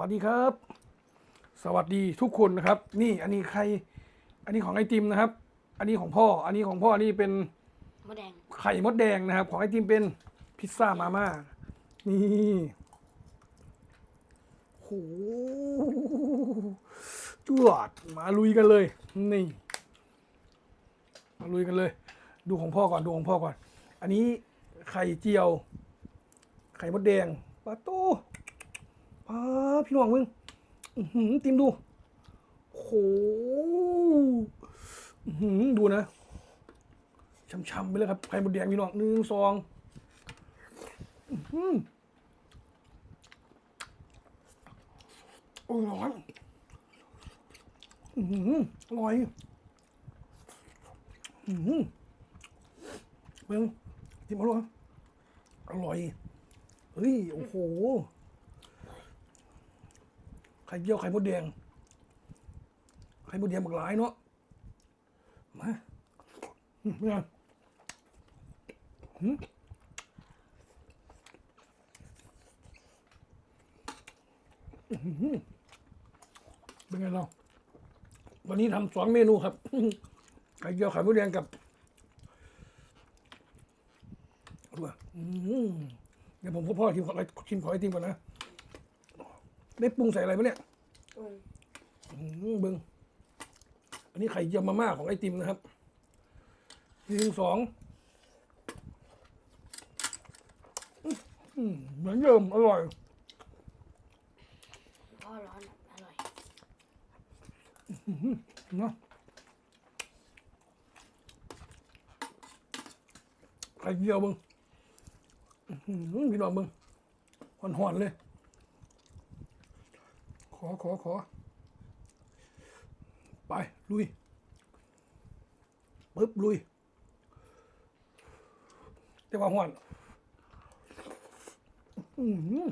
สวัสดีครับ สวัสดีทุกคนนะครับ นี่อันนี้ใคร อันนี้ของไอติมนะครับ อันนี้ของพ่อ อันนี้ของพ่ออันนี้เป็นมดแดงไข่มดแดงนะครับ ของไอติมเป็นพิซซ่ามาม่านี่โหจวดมาลุยกันเลย นี่ มาลุยกันเลย ดูของพ่อก่อนดูของพ่อก่อน อันนี้ไข่เจียว ไข่มดแดงปลาตู้ ปลาพี่น้องมึงอื้อหือติมดูโหหือดูนะช่ำๆไปเลยครับไข่มดแดงพี่น้องหนึ่งสองอื้อหือโอ้ยร้อนอื้อหืออร่อยอื้อหือเบิ้งจิ้มอร่อยอร่อยเฮ้ย โอ้โห ไข่เจียวไข่มดแดง ไข่มดแดงบักหลายเนาะ มาเนไงหืมอื้อหือเป็นไงเรา วันนี้ทำสองเมนูครับ ไข่เจียวไข่มดแดงกับดูอะเดี๋ยวผมพ่อชิมขอชิมขอไอติมก่อนนะ ได้ปรุงใส่อะไรไหมเนี่ยอืมอืมเบิงอันนี้ไข่เจียวมาม่าของไอติมนะครับหนึ่งสองอืมเหมือนเดิมอร่อยพ่อร้อนอะอร่อย เนาะไข่เจียวเบิงอื้อหือพี่น้องเบิงหอนๆเลย ขอขอขอ ไป ลุยปึ๊บ ลุย แต่ว่าหอนอือหือ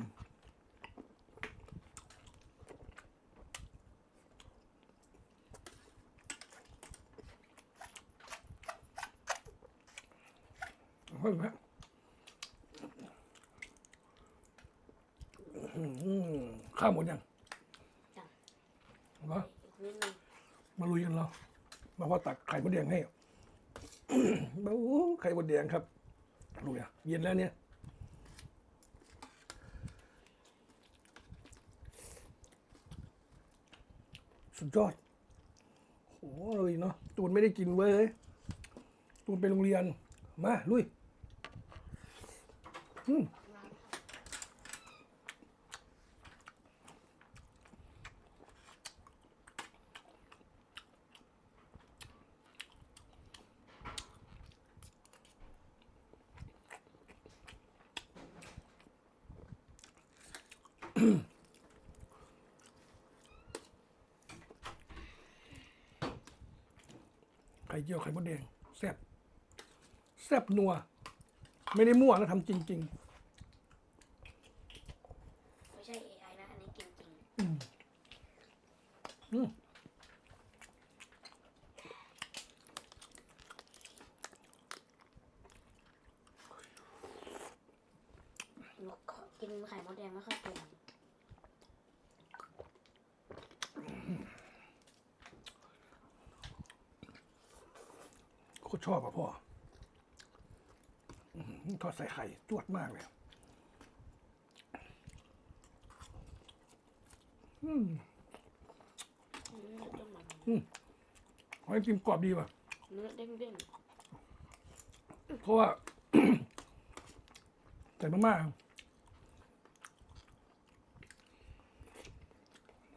เฮ้ยแม่ข้าวหมดยัง จัง เหรอ อีกนิดนึง มาลุยกันเรา มาว่าตักไข่มดแดงให้โอ้ไข่มดแดงครับดูเนี่ยเย็นแล้วเนี่ยสุดยอดโหเลยเนาะ ตูนไม่ได้กินเว้ย ตูนไปโรงเรียน มา ลุย อืม ไข่เจียวไข่มดแดงแซ่บแซ่บนัว ไม่ได้มั่วนะทำจริงไม่ใช่ AI นะ อันนี้กินจริงๆอืมอืมหนูขอกินไข่มดแดงไม่ค่อยเก่ง โคตร ชอบอะพ่ออื้อหือทอดใส่ไข่จวดมากเลยอืมเนื้อเด้งมันหอยกิมกรอบดีว่ะ เนื้อเด้งเด้งเพราะว่า ใส่มาม่า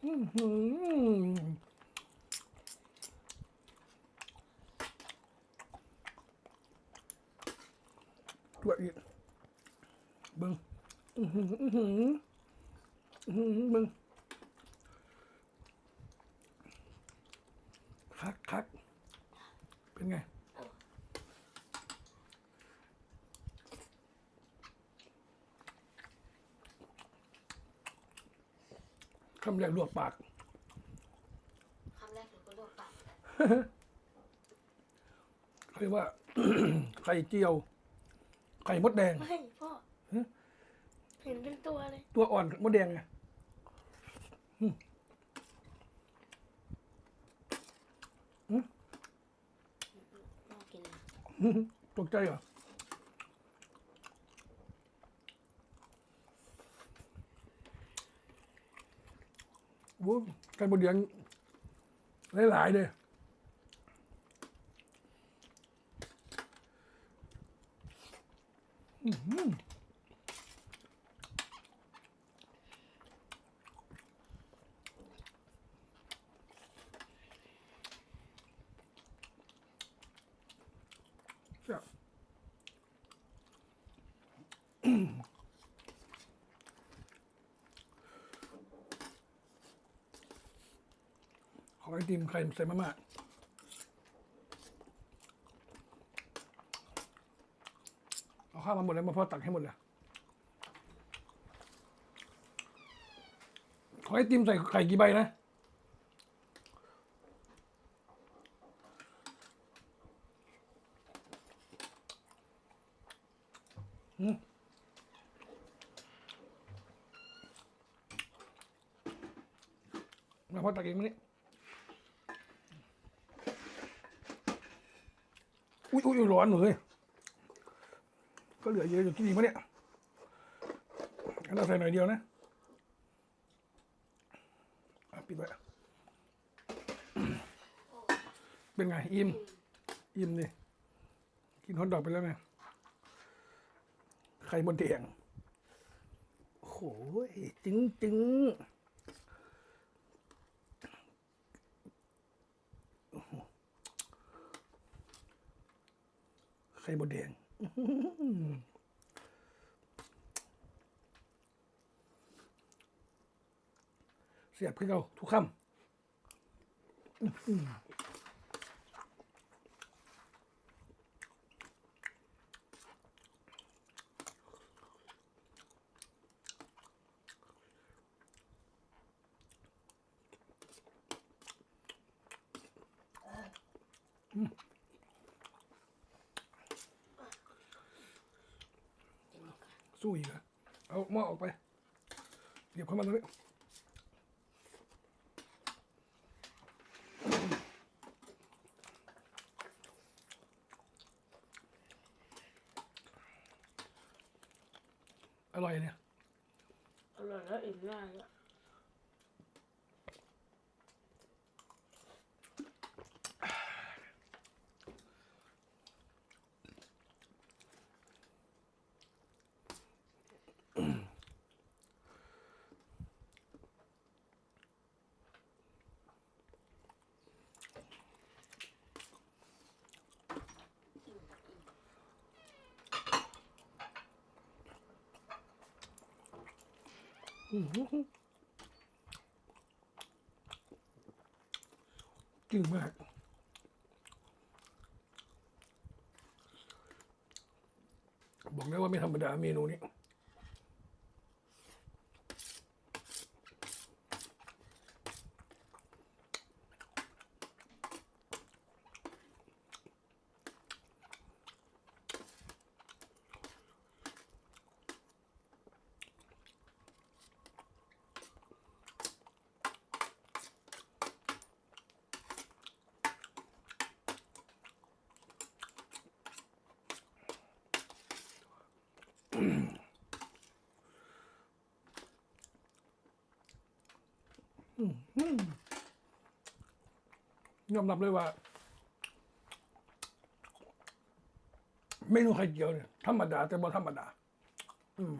อื้อ อีกบิ้งอือหืออือหืออือหือบิ้งคักคักเป็นไงคำแรกลวกปากคำแรกหนูก็ลวกปากเขาเรียกว่าไข่เจียว ไข่มดแดง ไม่พ่อฮะเห็นเป็นตัวเลย ตัวอ่อนมดแดงไงพ่อกินตกใจเหรอโว้ไก่บดเดียงหลายๆเลยอื้อหือแซ่บ ของไอติมไข่ใส่มาม่าเอา ข้าวมาหมดแล้วมาพ่อตักให้หมดเลยขอไอติมใส่ไข่กี่ใบนะอืมมาพ่อตักเองมั้ยนี่อุ้ยอุ้ยอุ๊ยร้อนเลย ก็เหลือเยอะอยู่ที่นี่มะเนี่ยเราใส่หน่อยเดียวนะปิดไว้เป็นไง อิ่ม อิ่มดิกินฮอทดอกไปแล้วไงไข่มดแดงโอ้โหจึงจึงไข่มดแดงอื้อหือ เสียบขึ้นเราทุกคำอื้อหือ สู้อีกเหรอเอาหม้อออกไปเดี๋ยวเข้ามาตรงนี้อร่อยเนี่ย อร่อยแล้วอิ่มมากแล้ว จริงมากบอกแล้วว่าไม่ธรรมดาเมนูนี้ ยอมรับเลยว่า เมนูไข่เจียวเนี่ยธรรมดา แต่บ่ธรรมดา อืม